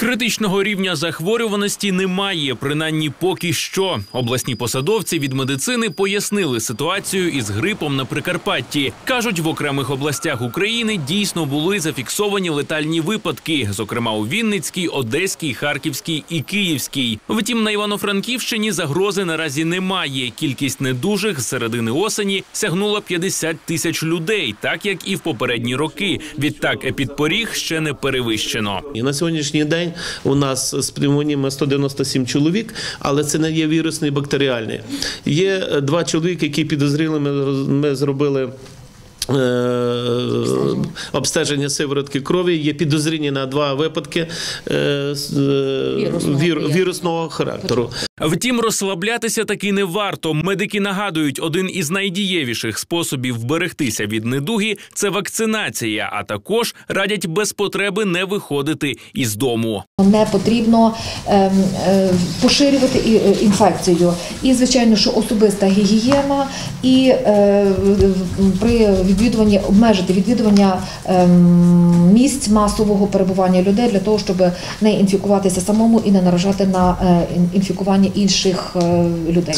Критичного рівня захворюваності немає, принаймні поки що. Обласні посадовці від медицини пояснили ситуацію із грипом на Прикарпатті. кажуть, в окремих областях України дійсно були зафіксовані летальні випадки, зокрема у Вінницькій, Одеській, Харківській і Київській. Втім, на Івано-Франківщині загрози наразі немає. Кількість недужих з середини осені сягнула 50 тисяч людей, так як і в попередні роки. Відтак епідпоріг ще не перевищено. І на сьогоднішній день у нас з пневмоніями 197 чоловік, але це не є вірусний бактеріальний. Є е, два чоловіки, які підозріли. Ми, ми зробили. е, Обстеження сиворотки крові є підозріння на два випадки е, вірусного характеру. Втім, розслаблятися таки не варто. Медики нагадують, один із найдієвіших способів вберегтися від недуги це вакцинація, а також радять без потреби не виходити із дому. Не потрібно ем, е, поширювати е, інфекцію. І, звичайно, що особиста гігієна, і е, при відвідуванні обмежити відвідування ем, місць масового перебування людей для того, щоб не інфікуватися самому і не наражати на е, інфікування інших е, людей.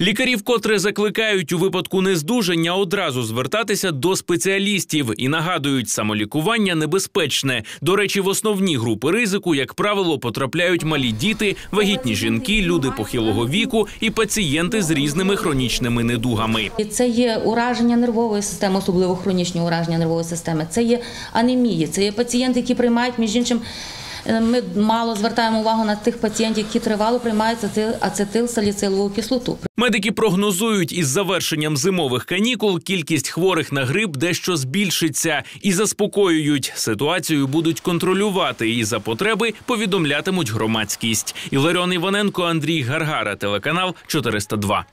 Лікарі вкотре закликають у випадку нездужання одразу звертатися до спеціалістів і нагадують, самолікування небезпечне. До речі, в основні групи ризику, як правило, потрапляють малі діти, вагітні жінки, люди похилого віку і пацієнти з різними хронічними недугами. Це є ураження нервової системи, особливо хронічні ураження нервової системи. Це є анемії, це є пацієнти, які приймають між іншим. Е, Ми мало звертаємо увагу на тих пацієнтів, які тривало приймають ацетил- ацетилсаліцилову кислоту. Медики прогнозують, із завершенням зимових канікул кількість хворих на грип дещо збільшиться і заспокоюють. Ситуацію будуть контролювати і за потреби повідомлятимуть громадськість. Іларіон Іваненко, Андрій Гаргара, телеканал 402.